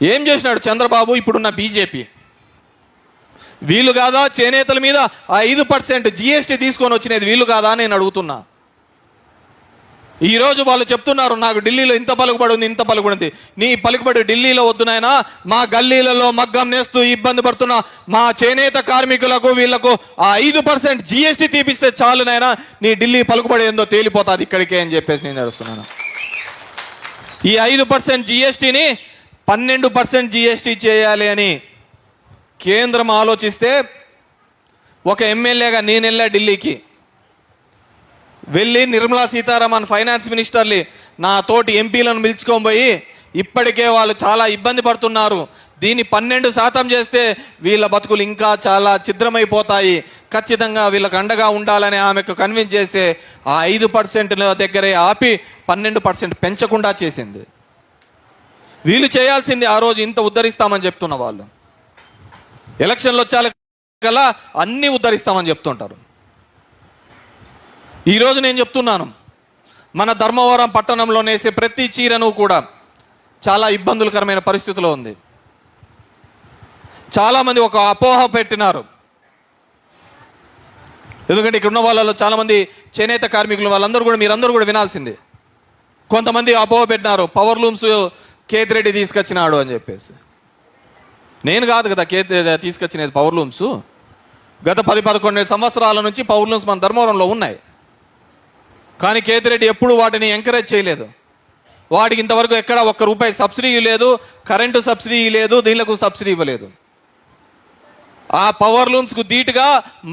ఏం చేసినాడు చంద్రబాబు? ఇప్పుడున్న బీజేపీ. వీళ్ళు కాదా? చేనేతల మీద ఆ ఐదు పర్సెంట్ జిఎస్టీ తీసుకొని వచ్చినది వీళ్ళు కాదా నేను అడుగుతున్నా. ఈరోజు వాళ్ళు చెప్తున్నారు నాకు ఢిల్లీలో ఇంత పలుకుబడి ఉంది ఇంత పలుకుబడి ఉంది. నీ పలుకుబడి ఢిల్లీలో వద్దునైనా మా గల్లీలలో మగ్గం నేస్తూ ఇబ్బంది పడుతున్న మా చేనేత కార్మికులకు వీళ్ళకు ఆ ఐదు పర్సెంట్ జిఎస్టీ తీపిస్తే చాలు నాయనా. నీ ఢిల్లీ పలుకుబడి ఏందో తేలిపోతుంది ఇక్కడికే అని చెప్పేసి నేను అడుస్తున్నాను ఈ ఐదు పర్సెంట్ జిఎస్టీని పన్నెండు పర్సెంట్ జిఎస్టీ చేయాలి అని కేంద్రం ఆలోచిస్తే ఒక ఎమ్మెల్యేగా నేను వెళ్ళా ఢిల్లీకి. వెళ్ళి నిర్మలా సీతారామన్ ఫైనాన్స్ మినిస్టర్ని నా తోటి ఎంపీలను పిలుచుకొని పోయి ఇప్పటికే వాళ్ళు చాలా ఇబ్బంది పడుతున్నారు. దీన్ని పన్నెండు శాతం చేస్తే వీళ్ళ బతుకులు ఇంకా చాలా ఛిద్రమైపోతాయి. ఖచ్చితంగా వీళ్ళకి అండగా ఉండాలని ఆమెకు కన్విన్స్ చేసే ఆ ఐదు పర్సెంట్ దగ్గరే ఆపి పన్నెండు పర్సెంట్ పెంచకుండా చేసింది. వీళ్ళు చేయాల్సింది ఆ రోజు ఇంత ఉద్ధరిస్తామని చెప్తున్న వాళ్ళు. ఎలక్షన్లు వచ్చాల కల్లా అన్నీ ఉద్ధరిస్తామని చెప్తుంటారు. ఈరోజు నేను చెప్తున్నాను మన ధర్మవరం పట్టణంలో నేసే ప్రతి చీరను కూడా చాలా ఇబ్బందులకరమైన పరిస్థితిలో ఉంది. చాలామంది ఒక అపోహ పెట్టినారు. ఎందుకంటే ఇక్కడ ఉన్న వాళ్ళలో చాలామంది చేనేత కార్మికులు వాళ్ళందరూ కూడా మీరందరూ కూడా వినాల్సిందే. కొంతమంది అపోహ పెట్టినారు పవర్ లూమ్స్ కేతిరెడ్డి తీసుకొచ్చినాడు అని చెప్పేసి. నేను కాదు కదా కే తీసుకొచ్చినది పవర్ లూమ్స్ గత పది పదకొండు సంవత్సరాల నుంచి పవర్ లూమ్స్ మన ధర్మవరంలో ఉన్నాయి. కానీ కేతిరెడ్డి ఎప్పుడు వాటిని ఎంకరేజ్ చేయలేదు. వాడికి ఇంతవరకు ఎక్కడ ఒక్క రూపాయి సబ్సిడీ లేదు కరెంటు సబ్సిడీ లేదు దీనికి సబ్సిడీ ఇవ్వలేదు. ఆ పవర్ లూమ్స్కు ధీటుగా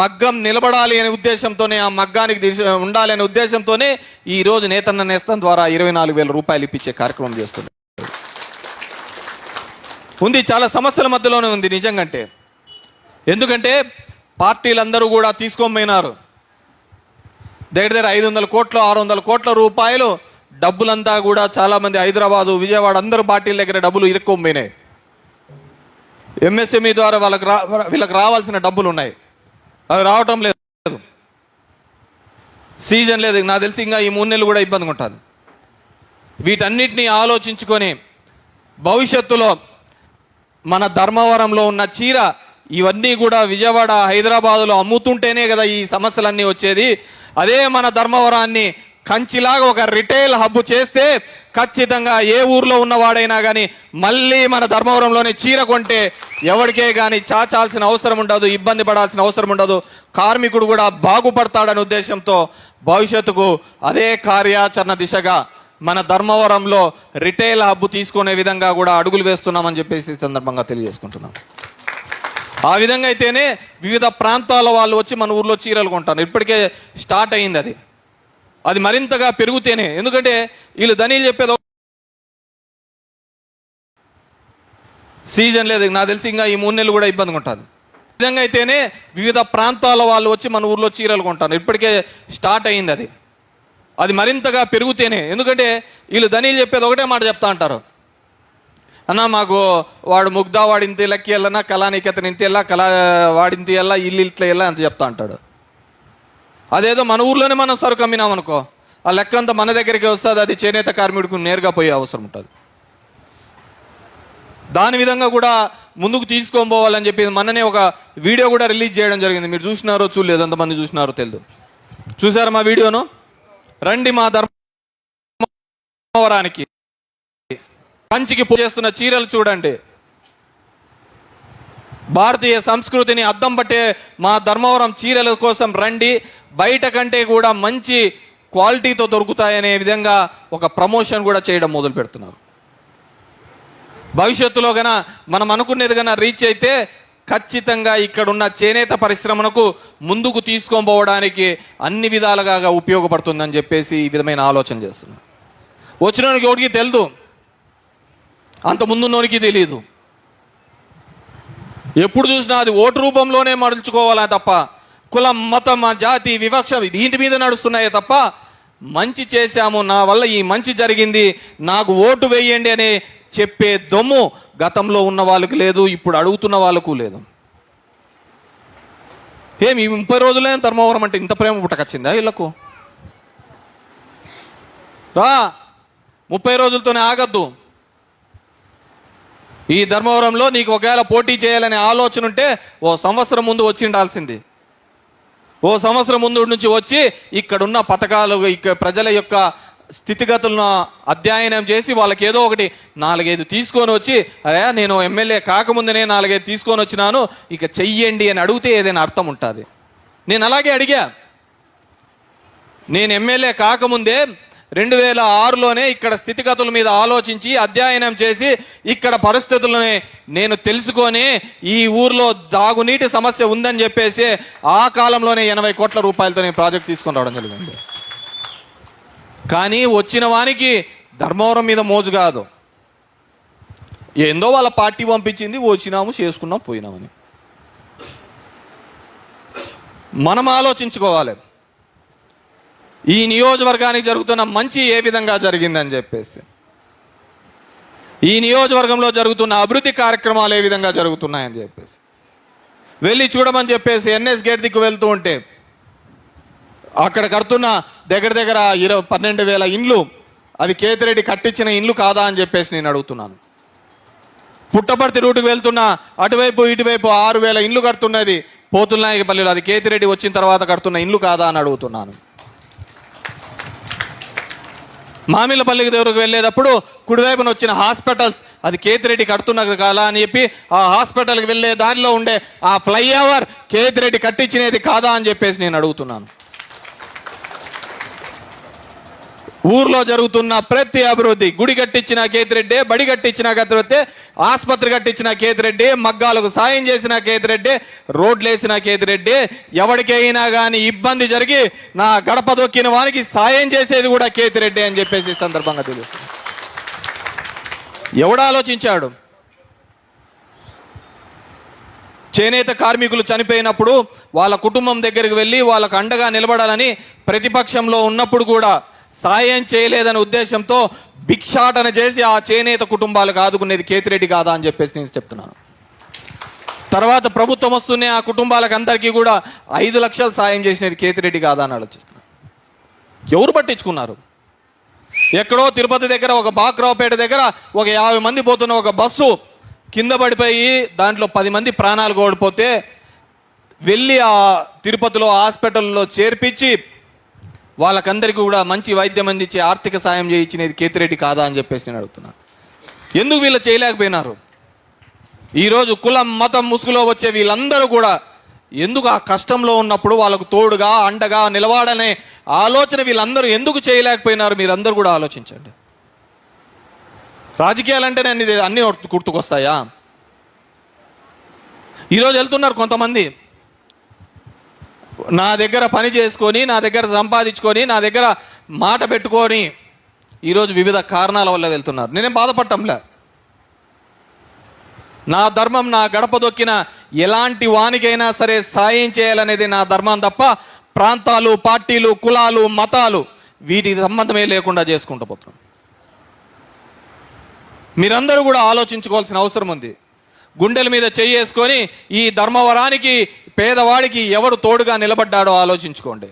మగ్గం నిలబడాలి అనే ఉద్దేశంతోనే ఆ మగ్గానికి ఉండాలి అనే ఉద్దేశంతోనే ఈ రోజు నేతన్న నేస్తం ద్వారా ఇరవై నాలుగు వేల రూపాయలు ఇప్పించే కార్యక్రమం చేస్తుంది ఉంది చాలా సమస్యల మధ్యలోనే ఉంది నిజంగంటే. ఎందుకంటే పార్టీలందరూ కూడా తీసుకోమైనారు. దగ్గర దగ్గర ఐదు వందల కోట్లు ఆరు వందల కోట్ల రూపాయలు డబ్బులంతా కూడా చాలామంది హైదరాబాదు విజయవాడ అందరు పార్టీల దగ్గర డబ్బులు ఇరుక్కొని ఎంఎస్ఎంఈ ద్వారా వాళ్ళకి రా వీళ్ళకి రావాల్సిన డబ్బులు ఉన్నాయి అవి రావటం లేదు. సీజన్ లేదు. నాకు తెలిసి ఇంకా ఈ మూడు నెలలు కూడా ఇబ్బందిగా ఉంటుంది వీటన్నిటిని ఆలోచించుకొని భవిష్యత్తులో మన ధర్మవరంలో ఉన్న చీర ఇవన్నీ కూడా విజయవాడ హైదరాబాదులో అమ్ముతుంటేనే కదా ఈ సమస్యలన్నీ వచ్చేది. అదే మన ధర్మవరాన్ని కంచిలాగా ఒక రిటైల్ హబ్ చేస్తే ఖచ్చితంగా ఏ ఊర్లో ఉన్నవాడైనా కానీ మళ్ళీ మన ధర్మవరంలోనే చీర కొంటే ఎవరికే కానీ చాచాల్సిన అవసరం ఉండదు ఇబ్బంది పడాల్సిన అవసరం ఉండదు. కార్మికుడు కూడా బాగుపడతాడనే ఉద్దేశంతో భవిష్యత్తుకు అదే కార్యాచరణ దిశగా మన ధర్మవరంలో రిటైల్ హబ్ తీసుకునే విధంగా కూడా అడుగులు వేస్తున్నామని చెప్పేసి సందర్భంగా తెలియజేసుకుంటున్నాం. ఆ విధంగా అయితేనే వివిధ ప్రాంతాల వాళ్ళు వచ్చి మన ఊర్లో చీరలు కొంటారు. ఇప్పటికే స్టార్ట్ అయింది అది. అది మరింతగా పెరుగుతేనే. ఎందుకంటే వీళ్ళు ధనీలు చెప్పేది సీజన్ లేదు. నాకు తెలిసి ఇంకా ఈ మూడు నెలలు కూడా ఇబ్బందిగా ఉంటుంది. విధంగా అయితేనే వివిధ ప్రాంతాల వాళ్ళు వచ్చి మన ఊర్లో చీరలు కొంటారు. ఇప్పటికే స్టార్ట్ అయింది అది. అది మరింతగా పెరుగుతేనే. ఎందుకంటే వీళ్ళు ధనీలు చెప్పేది ఒకటే మాట చెప్తా అంటారు. అన్న మాకు వాడు ముగ్ధా వాడింత ఇళ్ళకి వెళ్ళనా కళానికతని ఇంత వెళ్ళా కళా వాడింత వెళ్ళా ఇల్లు ఇట్లా వెళ్ళా అంత చెప్తా అంటాడు. అదేదో మన ఊర్లోనే మనం సరుకు అమ్మినామనుకో ఆ లెక్క అంతా మన దగ్గరికి వస్తుంది అది చేనేత కార్మికుడికి నేరుగా పోయే అవసరం ఉంటుంది. దాని విధంగా కూడా ముందుకు తీసుకొని పోవాలని చెప్పి మననే ఒక వీడియో కూడా రిలీజ్ చేయడం జరిగింది. మీరు చూసినారో చూడలేదు ఎంతమంది చూసినారో తెలియదు చూసారా మా వీడియోను? రండి మా ధర్మవరానికి. కంచికి పూజ చేస్తున్న చీరలు చూడండి. భారతీయ సంస్కృతిని అద్దం పట్టే మా ధర్మవరం చీరల కోసం రండి. బయట కంటే కూడా మంచి క్వాలిటీతో దొరుకుతాయనే విధంగా ఒక ప్రమోషన్ కూడా చేయడం మొదలు పెడుతున్నారు. భవిష్యత్తులో గన మనం అనుకునేది గన రీచ్ అయితే ఖచ్చితంగా ఇక్కడున్న చేనేత పరిశ్రమకు ముందుకు తీసుకొని అన్ని విధాలుగా ఉపయోగపడుతుందని చెప్పేసి ఈ విధమైన ఆలోచన చేస్తున్నాం. వచ్చినోనికి ఎవరికి తెలియదు అంత ముందున్నోనికి తెలియదు ఎప్పుడు చూసినా అది ఓటు రూపంలోనే మడుచుకోవాలా తప్ప కులం మతం జాతి వివక్ష దీంటి మీద నడుస్తున్నాయే తప్ప మంచి చేశాము నా వల్ల ఈ మంచి జరిగింది నాకు ఓటు వేయండి అనే చెప్పే దొమ్ము గతంలో ఉన్న వాళ్ళకి లేదు ఇప్పుడు అడుగుతున్న వాళ్ళకు లేదు. ఏమి ముప్పై రోజులే ధర్మవరం అంటే ఇంత ప్రేమ పుట్టకొచ్చిందా వీళ్ళకు? రా ముప్పై రోజులతోనే ఆగద్దు. ఈ ధర్మవరంలో నీకు ఒకవేళ పోటీ చేయాలనే ఆలోచన ఉంటే ఓ సంవత్సరం ముందు వచ్చి ఉండాల్సింది. ఓ సంవత్సరం ముందు నుంచి వచ్చి ఇక్కడున్న పథకాలు ఇక ప్రజల యొక్క స్థితిగతులను అధ్యయనం చేసి వాళ్ళకి ఏదో ఒకటి నాలుగైదు తీసుకొని వచ్చి అరే నేను ఎమ్మెల్యే కాకముందనే నాలుగైదు తీసుకొని వచ్చినాను ఇక చెయ్యండి అని అడిగితే ఏదైనా అర్థం ఉంటుంది. నేను అలాగే అడిగా. నేను ఎమ్మెల్యే కాకముందే రెండు వేల ఆరులోనే ఇక్కడ స్థితిగతుల మీద ఆలోచించి అధ్యయనం చేసి ఇక్కడ పరిస్థితులని నేను తెలుసుకొని ఈ ఊర్లో దాగునీటి సమస్య ఉందని చెప్పేసి ఆ కాలంలోనే ఎనభై కోట్ల రూపాయలతో నేను ప్రాజెక్ట్ తీసుకొని రావడం జరిగింది. కానీ వచ్చిన వానికి ధర్మవరం మీద మోజు కాదు. ఏందో వాళ్ళ పార్టీ పంపించింది వచ్చినాము చేసుకున్నాం పోయినామని. మనం ఆలోచించుకోవాలి. ఈ నియోజకవర్గానికి జరుగుతున్న మంచి ఏ విధంగా జరిగిందని చెప్పేసి. ఈ నియోజకవర్గంలో జరుగుతున్న అభివృద్ధి కార్యక్రమాలు ఏ విధంగా జరుగుతున్నాయని చెప్పేసి. వెళ్ళి చూడమని చెప్పేసి ఎన్ఎస్ గేట్ దిక్కు వెళ్తూ ఉంటే అక్కడ కడుతున్న దగ్గర దగ్గర ఇరవై పన్నెండు వేల ఇండ్లు అది కేతిరెడ్డి కట్టించిన ఇండ్లు కాదా అని చెప్పేసి నేను అడుగుతున్నాను. పుట్టపర్తి రూటుకు వెళ్తున్న అటువైపు ఇటువైపు ఆరు వేల ఇండ్లు కడుతున్నది పోతులనాయకపల్లిలో అది కేతిరెడ్డి వచ్చిన తర్వాత కడుతున్న ఇండ్లు కాదా అని అడుగుతున్నాను. మామిలపల్లికి దగ్గరకు వెళ్ళేటప్పుడు కుడివైపున వచ్చిన హాస్పిటల్స్ అది కేతిరెడ్డి కడుతున్నది కాదా అని చెప్పి ఆ హాస్పిటల్కి వెళ్ళే దారిలో ఉండే ఆ ఫ్లైఓవర్ కేతిరెడ్డి కట్టించినది కాదా అని చెప్పేసి నేను అడుగుతున్నాను. ఊర్లో జరుగుతున్న ప్రతి అభివృద్ధి గుడి కట్టించిన కేతిరెడ్డి బడి కట్టించిన కేతిరెడ్డి ఆసుపత్రి కట్టించిన కేతిరెడ్డి మగ్గాలకు సాయం చేసిన కేతిరెడ్డి రోడ్లు వేసిన కేతిరెడ్డి ఎవరికైనా కానీ ఇబ్బంది జరిగి నా గడప దొక్కిన వానికి సాయం చేసేది కూడా కేతిరెడ్డి అని చెప్పేసి సందర్భంగా తెలుసు ఎవడు ఆలోచించాడు? చేనేత కార్మికులు చనిపోయినప్పుడు వాళ్ళ కుటుంబం దగ్గరికి వెళ్ళి వాళ్ళకు అండగా నిలబడాలని ప్రతిపక్షంలో ఉన్నప్పుడు కూడా సాయం చేయలేదనే ఉద్దేశంతో భిక్షాటన చేసి ఆ చేనేత కుటుంబాలకు ఆదుకునేది కేతిరెడ్డి కాదా అని చెప్పేసి నేను చెప్తున్నాను. తర్వాత ప్రభుత్వం వస్తూనే ఆ కుటుంబాలకు అందరికీ కూడా ఐదు లక్షలు సాయం చేసినది కేతిరెడ్డి కాదా అని ఆలోచిస్తున్నాను ఎవరు పట్టించుకున్నారు? ఎక్కడో తిరుపతి దగ్గర ఒక బాక్రావుపేట దగ్గర ఒక యాభై మంది పోతున్న ఒక బస్సు కింద పడిపోయి దాంట్లో పది మంది ప్రాణాలు కోల్పోతే వెళ్ళి ఆ తిరుపతిలో హాస్పిటల్లో చేర్పించి వాళ్ళకందరికీ కూడా మంచి వైద్యం అందించి ఆర్థిక సాయం చేయించినది కేతిరెడ్డి కాదా అని చెప్పేసి నేను అడుగుతున్నాను ఎందుకు వీళ్ళు చేయలేకపోయినారు? ఈరోజు కులం మతం ముసుగులో వచ్చే వీళ్ళందరూ కూడా ఎందుకు ఆ కష్టంలో ఉన్నప్పుడు వాళ్ళకు తోడుగా అండగా నిలవాడనే ఆలోచన వీళ్ళందరూ ఎందుకు చేయలేకపోయినారు? మీరందరూ కూడా ఆలోచించండి. రాజకీయాలంటేనే అన్ని అన్ని గుర్తుకొస్తాయా? ఈరోజు వెళ్తున్నారు కొంతమంది. నా దగ్గర పని చేసుకొని నా దగ్గర సంపాదించుకొని నా దగ్గర మాట పెట్టుకొని ఈరోజు వివిధ కారణాల వల్ల వెళ్తున్నారు. నేనేం బాధపడటంలే. నా ధర్మం నా గడప దొక్కిన ఎలాంటి వానికైనా సరే సాయం చేయాలనేది నా ధర్మం తప్ప ప్రాంతాలు పార్టీలు కులాలు మతాలు వీటికి సంబంధమే లేకుండా చేసుకుంటూ పోతున్నాం. మీరందరూ కూడా ఆలోచించుకోవాల్సిన అవసరం ఉంది. గుండెల మీద చేసుకొని ఈ ధర్మవరానికి పేదవాడికి ఎవరు తోడుగా నిలబడ్డాడో ఆలోచించుకోండి.